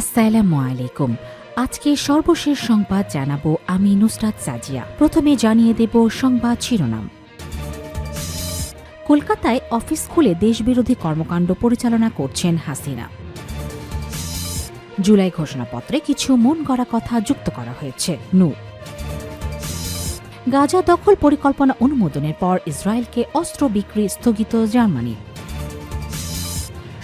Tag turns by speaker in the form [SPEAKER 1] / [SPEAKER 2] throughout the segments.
[SPEAKER 1] আসসালামু আলাইকুম আজকে সর্বশেষ সংবাদ জানাবো আমি নুসরাত সাজিয়া প্রথমে জানিয়ে দেব সংবাদ শিরোনাম কলকাতায় অফিস খুলে দেশবিরোধী কর্মকাণ্ড পরিচালনা করছেন হাসিনা জুলাই ঘোষণাপত্রে কিছু মন গড়া কথা যুক্ত করা হয়েছে নু গাজা দখল পরিকল্পনা অনুমোদনের পর ইসরায়েলকে অস্ত্র বিক্রি স্থগিত জার্মানি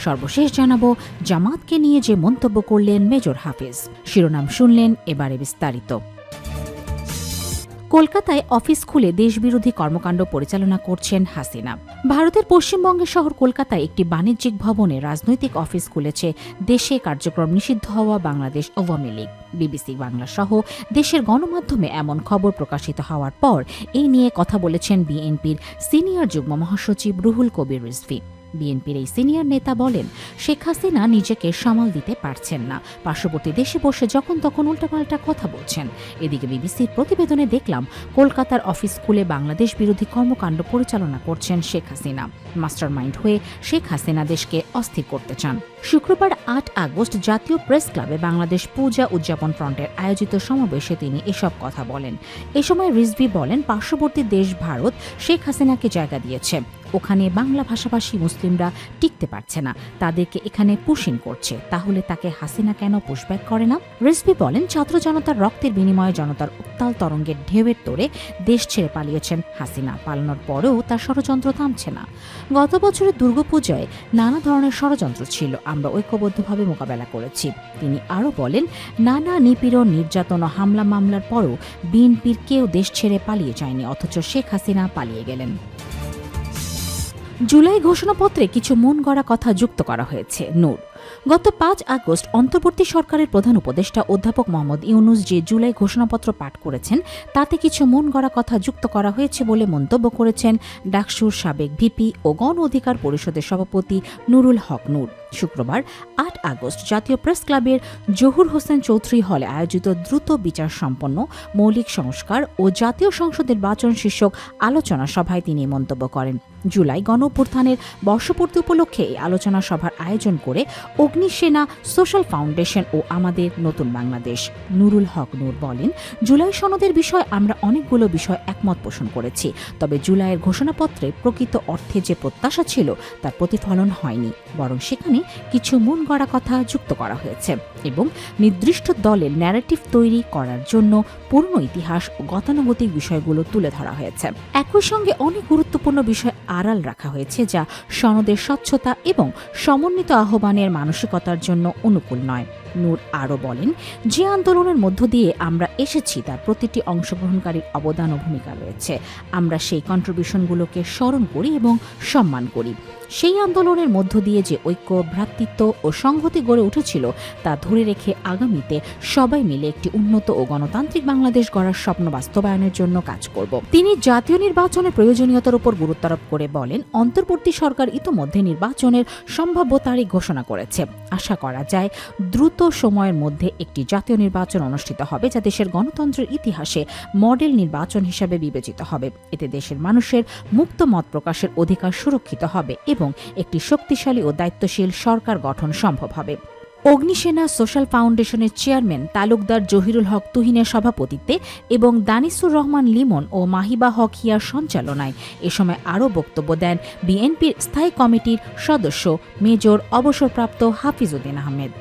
[SPEAKER 1] সর্বশেষ জানাবো জামাতকে নিয়ে যে মন্তব্য করলেন মেজর হাফিজ শিরোনাম শুনলেন এবারে বিস্তারিত কলকাতায় অফিস খুলে দেশবিরোধী কর্মকাণ্ড পরিচালনা করছেন হাসিনা ভারতের পশ্চিমবঙ্গের শহর কলকাতায় একটি বাণিজ্যিক ভবনে রাজনৈতিক অফিস খুলেছে দেশে কার্যক্রম নিষিদ্ধ হওয়া বাংলাদেশ আওয়ামী লীগ বিবিসি বাংলা সহ দেশের গণমাধ্যমে এমন খবর প্রকাশিত হওয়ার পর এই নিয়ে কথা বলেছেন বিএনপির সিনিয়র যুগ্ম মহাসচিব রুহুল কবির রিজভি বিএনপির এই সিনিয়র নেতা বলেন শেখ হাসিনা নিজেকে সামাল দিতে পারছেন না পার্শ্ববর্তী দেশে বসে যখন তখন উল্টাপাল্টা কথা বলছেন এদিকে বিবিসির প্রতিবেদনে দেখলাম কলকাতার অফিস খুলে বাংলাদেশ বিরোধী কর্মকাণ্ড পরিচালনা করছেন শেখ হাসিনা মাস্টারমাইন্ড হয়ে শেখ হাসিনা দেশকে অস্থির করতে চান শুক্রবার আট আগস্ট জাতীয় প্রেস ক্লাবে বাংলাদেশ পূজা উদযাপন ফ্রন্টের আয়োজিত সমাবেশে তিনি এসব কথা বলেন এ সময় রিজভি বলেন পার্শ্ববর্তী দেশ ভারত শেখ হাসিনাকে জায়গা দিয়েছে ওখানে বাংলা ভাষাভাষী মুসলিমরা টিকতে পারছে না তাদেরকে এখানে পুশিং করছে তাহলে তাকে হাসিনা কেন পুশব্যাক করে না রেসপি বলেন ছাত্র জনতার রক্তের বিনিময়ে জনতার উত্তাল তরঙ্গের ঢেউয়ের তোরে দেশ ছেড়ে পালিয়েছেন হাসিনা পালানোর পরেও তার ষড়যন্ত্র থামছে না গত বছরের দুর্গাপূজায় নানা ধরনের ষড়যন্ত্র ছিল আমরা ঐক্যবদ্ধভাবে মোকাবেলা করেছি তিনি আরও বলেন নানা নিপীড়ন নির্যাতন ও হামলা মামলার পরও বিএনপির কেউ দেশ ছেড়ে পালিয়ে যায়নি অথচ শেখ হাসিনা পালিয়ে গেলেন জুলাই ঘোষণাপত্রে কিছু মন গড়া কথা যুক্ত করা হয়েছে নূর গত পাঁচ আগস্ট অন্তর্বর্তী সরকারের প্রধান উপদেষ্টা অধ্যাপক মোহাম্মদ ইউনুস যে জুলাই ঘোষণাপত্র পাঠ করেছেন তাতে কিছু মন গড়া কথা যুক্ত করা হয়েছে বলে মন্তব্য করেছেন ডাকসুর সাবেক ভিপি ও গণ অধিকার পরিষদের সভাপতি নুরুল হক নুর শুক্রবার আট আগস্ট জাতীয় প্রেস ক্লাবের জহুর হোসেন চৌধুরী হলে আয়োজিত দ্রুত বিচার সম্পন্ন মৌলিক সংস্কার ও জাতীয় সংসদ নির্বাচন শীর্ষক আলোচনা সভায় তিনি মন্তব্য করেন জুলাই গণপ্রধানের বর্ষপূর্তি উপলক্ষে এই আলোচনা সভার আয়োজন করে অগ্নিসেনা সোশ্যাল ফাউন্ডেশন ও আমাদের নতুন বাংলাদেশ নুরুল হক নূর বলেন জুলাই সনদের বিষয় আমরা অনেকগুলো বিষয় একমত পোষণ করেছি তবে জুলাইয়ের ঘোষণাপত্রে প্রকৃত অর্থে যে প্রত্যাশা ছিল তার প্রতিফলন হয়নি বরং সেখানে কিছু মন গড়া কথা যুক্ত করা হয়েছে এবং নির্দিষ্ট দলের ন্যারেটিভ তৈরি করার জন্য পুরনো ইতিহাস ও গতানুগতিক বিষয়গুলো তুলে ধরা হয়েছে একই সঙ্গে অনেক গুরুত্বপূর্ণ বিষয় আড়াল রাখা হয়েছে যা সনদের স্বচ্ছতা এবং সমন্বিত আহ্বানের মানসিকতার জন্য অনুকূল নয় নূর আরও বলেন যে আন্দোলনের মধ্য দিয়ে আমরা এসেছি তার প্রতিটি অংশগ্রহণকারীর অবদান ও ভূমিকা রয়েছে আমরা সেই কন্ট্রিবিউশনগুলোকে স্মরণ করি এবং সম্মান করি সেই আন্দোলনের মধ্য দিয়ে যে ঐক্য ভ্রাতৃত্ব ও সংহতি গড়ে উঠেছিল তা ধরে রেখে আগামীতে সবাই মিলে একটি উন্নত ও গণতান্ত্রিক বাংলাদেশ গড়ার স্বপ্ন বাস্তবায়নের জন্য কাজ করব তিনি জাতীয় নির্বাচনের প্রয়োজনীয়তার উপর গুরুত্বারোপ করে বলেন অন্তর্বর্তী সরকার ইতোমধ্যে নির্বাচনের সম্ভাব্য তারিখ ঘোষণা করেছে আশা করা যায় দ্রুত সময়ের মধ্যে একটি জাতীয় নির্বাচন অনুষ্ঠিত হবে যা দেশের গণতন্ত্রের ইতিহাসে মডেল নির্বাচন হিসাবে বিবেচিত হবে এতে দেশের মানুষের মুক্ত মত প্রকাশের অধিকার সুরক্ষিত হবে এবং একটি শক্তিশালী ও দায়িত্বশীল সরকার গঠন সম্ভব হবে অগ্নিসেনা সোশ্যাল ফাউন্ডেশনের চেয়ারম্যান তালুকদার জহিরুল হক তুহিনের সভাপতিত্বে এবং দানিসুর রহমান লিমন ও মাহিবা হক হিয়ার সঞ্চালনায় এ সময় আরও বক্তব্য দেন বিএনপির স্থায়ী কমিটির সদস্য মেজর অবসরপ্রাপ্ত উদ্দিন আহমেদ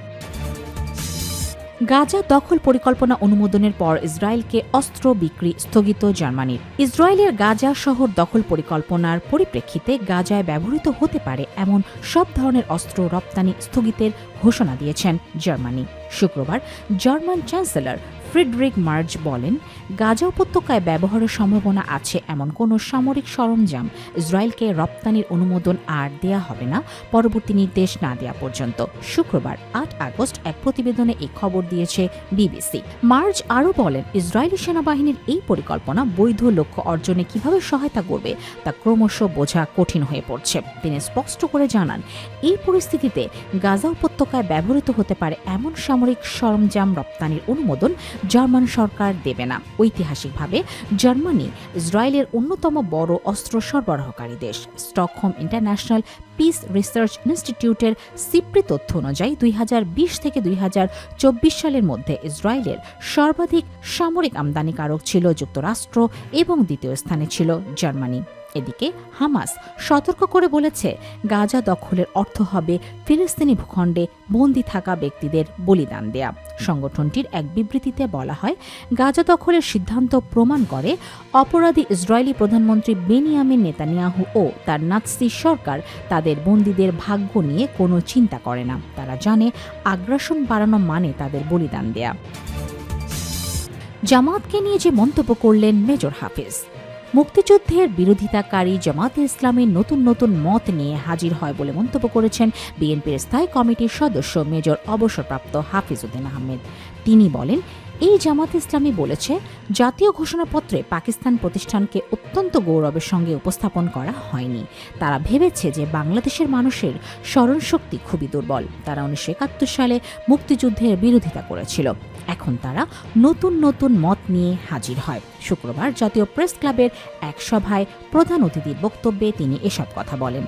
[SPEAKER 1] গাজা দখল পরিকল্পনা অনুমোদনের পর ইসরায়েলকে অস্ত্র বিক্রি স্থগিত জার্মানির ইসরায়েলের গাজা শহর দখল পরিকল্পনার পরিপ্রেক্ষিতে গাজায় ব্যবহৃত হতে পারে এমন সব ধরনের অস্ত্র রপ্তানি স্থগিতের ঘোষণা দিয়েছেন জার্মানি শুক্রবার জার্মান চ্যান্সেলর ফ্রিডরিক মার্জ বলেন গাজা উপত্যকায় ব্যবহারের সম্ভাবনা আছে এমন কোনো সামরিক সরঞ্জাম ইসরায়েলকে রপ্তানির অনুমোদন আর দেয়া হবে না পরবর্তী নির্দেশ না দেয়া পর্যন্ত শুক্রবার আট আগস্ট এক প্রতিবেদনে এই খবর দিয়েছে বিবিসি মার্জ আরও বলেন ইসরায়েলি সেনাবাহিনীর এই পরিকল্পনা বৈধ লক্ষ্য অর্জনে কিভাবে সহায়তা করবে তা ক্রমশ বোঝা কঠিন হয়ে পড়ছে তিনি স্পষ্ট করে জানান এই পরিস্থিতিতে গাজা উপত্যকায় ব্যবহৃত হতে পারে এমন সামরিক সরঞ্জাম রপ্তানির অনুমোদন জার্মান সরকার দেবে না ঐতিহাসিকভাবে জার্মানি ইসরায়েলের অন্যতম বড় অস্ত্র সরবরাহকারী দেশ স্টকহোম ইন্টারন্যাশনাল পিস রিসার্চ ইনস্টিটিউটের সিপ্রি তথ্য অনুযায়ী দুই থেকে দুই সালের মধ্যে ইসরায়েলের সর্বাধিক সামরিক আমদানিকারক ছিল যুক্তরাষ্ট্র এবং দ্বিতীয় স্থানে ছিল জার্মানি এদিকে হামাস সতর্ক করে বলেছে গাজা দখলের অর্থ হবে ফিলিস্তিনি ভূখণ্ডে বন্দী থাকা ব্যক্তিদের বলিদান দেয়া সংগঠনটির এক বিবৃতিতে বলা হয় গাজা দখলের সিদ্ধান্ত প্রমাণ করে অপরাধী ইসরায়েলি প্রধানমন্ত্রী বেনিয়ামিন নেতানিয়াহু ও তার নাৎসি সরকার তাদের বন্দীদের ভাগ্য নিয়ে কোনো চিন্তা করে না তারা জানে আগ্রাসন বাড়ানো মানে তাদের বলিদান দেয়া জামাতকে নিয়ে যে মন্তব্য করলেন মেজর হাফিজ মুক্তিযুদ্ধের বিরোধিতাকারী জামাতে ইসলামের নতুন নতুন মত নিয়ে হাজির হয় বলে মন্তব্য করেছেন বিএনপির স্থায়ী কমিটির সদস্য মেজর অবসরপ্রাপ্ত হাফিজ উদ্দিন আহমেদ তিনি বলেন এই জামাত ইসলামী বলেছে জাতীয় ঘোষণাপত্রে পাকিস্তান প্রতিষ্ঠানকে অত্যন্ত গৌরবের সঙ্গে উপস্থাপন করা হয়নি তারা ভেবেছে যে বাংলাদেশের মানুষের স্মরণশক্তি খুবই দুর্বল তারা উনিশশো একাত্তর সালে মুক্তিযুদ্ধের বিরোধিতা করেছিল এখন তারা নতুন নতুন মত নিয়ে হাজির হয় শুক্রবার জাতীয় প্রেস ক্লাবের এক সভায় প্রধান অতিথির বক্তব্যে তিনি এসব কথা বলেন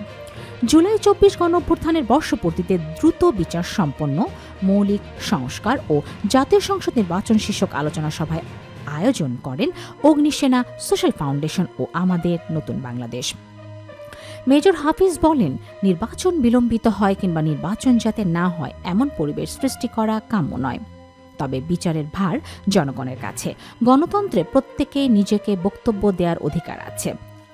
[SPEAKER 1] জুলাই চব্বিশ গণঅভ্যুত্থানের বর্ষপূর্তিতে দ্রুত বিচার সম্পন্ন মৌলিক সংস্কার ও জাতীয় সংসদ নির্বাচন শীর্ষক আলোচনা সভায় আয়োজন করেন অগ্নিসেনা সোশ্যাল ফাউন্ডেশন ও আমাদের নতুন বাংলাদেশ মেজর হাফিজ বলেন নির্বাচন বিলম্বিত হয় কিংবা নির্বাচন যাতে না হয় এমন পরিবেশ সৃষ্টি করা কাম্য নয় তবে বিচারের ভার জনগণের কাছে গণতন্ত্রে প্রত্যেকে নিজেকে বক্তব্য দেওয়ার অধিকার আছে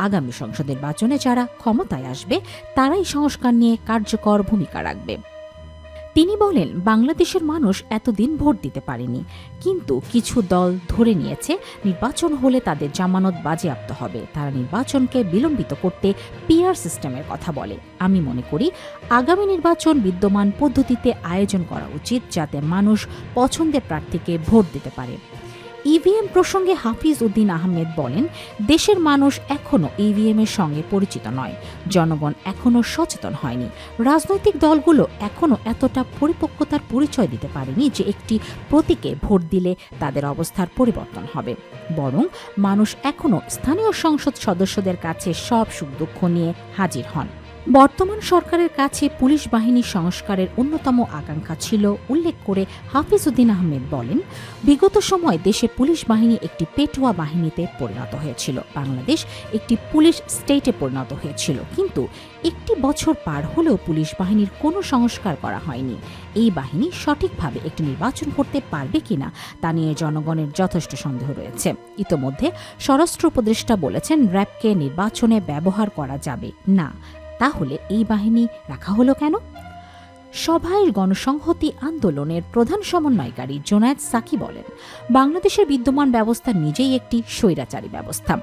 [SPEAKER 1] আগামী সংসদ নির্বাচনে যারা ক্ষমতায় আসবে তারাই সংস্কার নিয়ে কার্যকর ভূমিকা রাখবে তিনি বলেন বাংলাদেশের মানুষ এতদিন ভোট দিতে পারেনি কিন্তু কিছু দল ধরে নিয়েছে নির্বাচন হলে তাদের জামানত বাজেয়াপ্ত হবে তারা নির্বাচনকে বিলম্বিত করতে পিয়ার সিস্টেমের কথা বলে আমি মনে করি আগামী নির্বাচন বিদ্যমান পদ্ধতিতে আয়োজন করা উচিত যাতে মানুষ পছন্দের প্রার্থীকে ভোট দিতে পারে ইভিএম e প্রসঙ্গে হাফিজ উদ্দিন আহমেদ বলেন দেশের মানুষ এখনও ইভিএমের e সঙ্গে পরিচিত নয় জনগণ এখনও সচেতন হয়নি রাজনৈতিক দলগুলো এখনও এতটা পরিপক্কতার পরিচয় দিতে পারেনি যে একটি প্রতীকে ভোট দিলে তাদের অবস্থার পরিবর্তন হবে বরং মানুষ এখনও স্থানীয় সংসদ সদস্যদের কাছে সব সুখ দুঃখ নিয়ে হাজির হন বর্তমান সরকারের কাছে পুলিশ বাহিনী সংস্কারের অন্যতম আকাঙ্ক্ষা ছিল উল্লেখ করে হাফিজ উদ্দিন আহমেদ বলেন বিগত সময় দেশে পুলিশ বাহিনী একটি পেটুয়া বাহিনীতে পরিণত হয়েছিল বাংলাদেশ একটি পুলিশ স্টেটে পরিণত হয়েছিল কিন্তু একটি বছর পার হলেও পুলিশ বাহিনীর কোনো সংস্কার করা হয়নি এই বাহিনী সঠিকভাবে একটি নির্বাচন করতে পারবে কিনা তা নিয়ে জনগণের যথেষ্ট সন্দেহ রয়েছে ইতোমধ্যে স্বরাষ্ট্র উপদেষ্টা বলেছেন র্যাবকে নির্বাচনে ব্যবহার করা যাবে না তাহলে এই বাহিনী রাখা হলো কেন সভায় গণসংহতি আন্দোলনের প্রধান সমন্বয়কারী জোনায়েদ সাকি বলেন বাংলাদেশের বিদ্যমান ব্যবস্থা নিজেই একটি স্বৈরাচারী ব্যবস্থা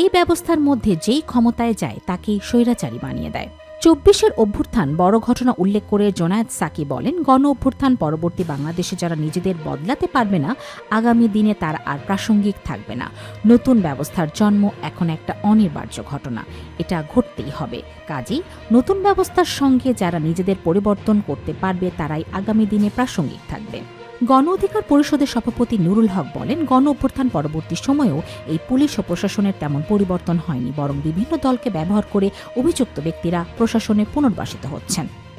[SPEAKER 1] এই ব্যবস্থার মধ্যে যেই ক্ষমতায় যায় তাকেই স্বৈরাচারী বানিয়ে দেয় চব্বিশের অভ্যুত্থান বড় ঘটনা উল্লেখ করে জোনায়েদ সাকি বলেন গণ অভ্যুত্থান পরবর্তী বাংলাদেশে যারা নিজেদের বদলাতে পারবে না আগামী দিনে তার আর প্রাসঙ্গিক থাকবে না নতুন ব্যবস্থার জন্ম এখন একটা অনিবার্য ঘটনা এটা ঘটতেই হবে কাজেই নতুন ব্যবস্থার সঙ্গে যারা নিজেদের পরিবর্তন করতে পারবে তারাই আগামী দিনে প্রাসঙ্গিক থাকবে গণ অধিকার পরিষদের সভাপতি নুরুল হক বলেন গণ অভ্যর্থান পরবর্তী সময়েও এই পুলিশ ও প্রশাসনের তেমন পরিবর্তন হয়নি বরং বিভিন্ন দলকে ব্যবহার করে অভিযুক্ত ব্যক্তিরা প্রশাসনে পুনর্বাসিত হচ্ছেন